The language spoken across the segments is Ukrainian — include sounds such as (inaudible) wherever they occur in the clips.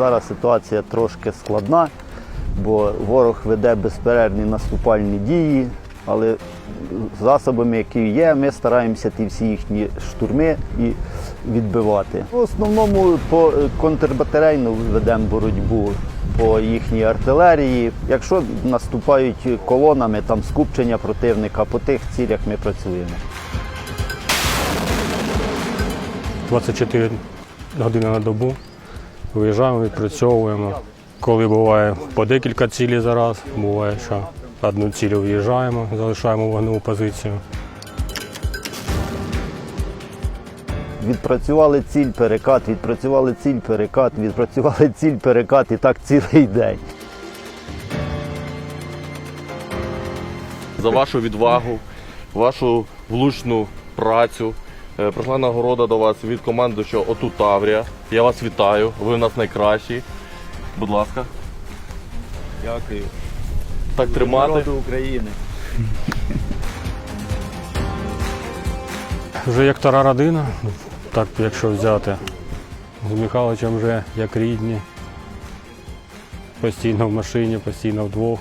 Зараз ситуація трошки складна, бо ворог веде безперервні наступальні дії, але засобами, які є, ми стараємося ті всі їхні штурми і відбивати. В основному по е, контрбатарейну ведемо боротьбу по їхній артилерії. Якщо наступають колонами, там скупчення противника, по тих цілях ми працюємо. 24 години на добу. Виїжджаємо, відпрацьовуємо. Коли буває по декілька цілей за раз, буває, що одну ціль виїжджаємо, залишаємо вогневу позицію. Відпрацювали ціль, перекат, відпрацювали ціль, перекат, відпрацювали ціль, перекат і так цілий день. за вашу відвагу, вашу влучну працю. Е, Прийшла нагорода до вас від команди, що отут Таврія. Я вас вітаю, ви у нас найкращі. Будь ласка, Дякую. так тримати. України. Вже як стара родина, так якщо взяти. З Михайловичем вже як рідні. Постійно в машині, постійно вдвох.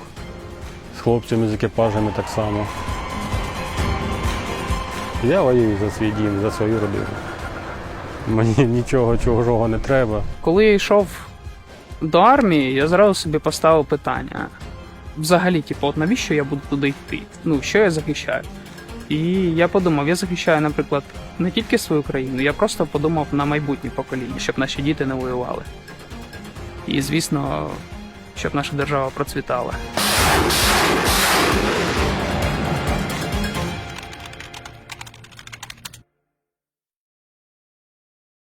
З хлопцями, з екіпажами так само. Я воюю за свій дім, за свою родину. Мені (laughs) нічого чужого не треба. Коли я йшов до армії, я зразу собі поставив питання. Взагалі, типу, от навіщо я буду туди йти? Ну, що я захищаю? І я подумав, я захищаю, наприклад, не тільки свою країну, я просто подумав на майбутнє покоління, щоб наші діти не воювали. І, звісно, щоб наша держава процвітала.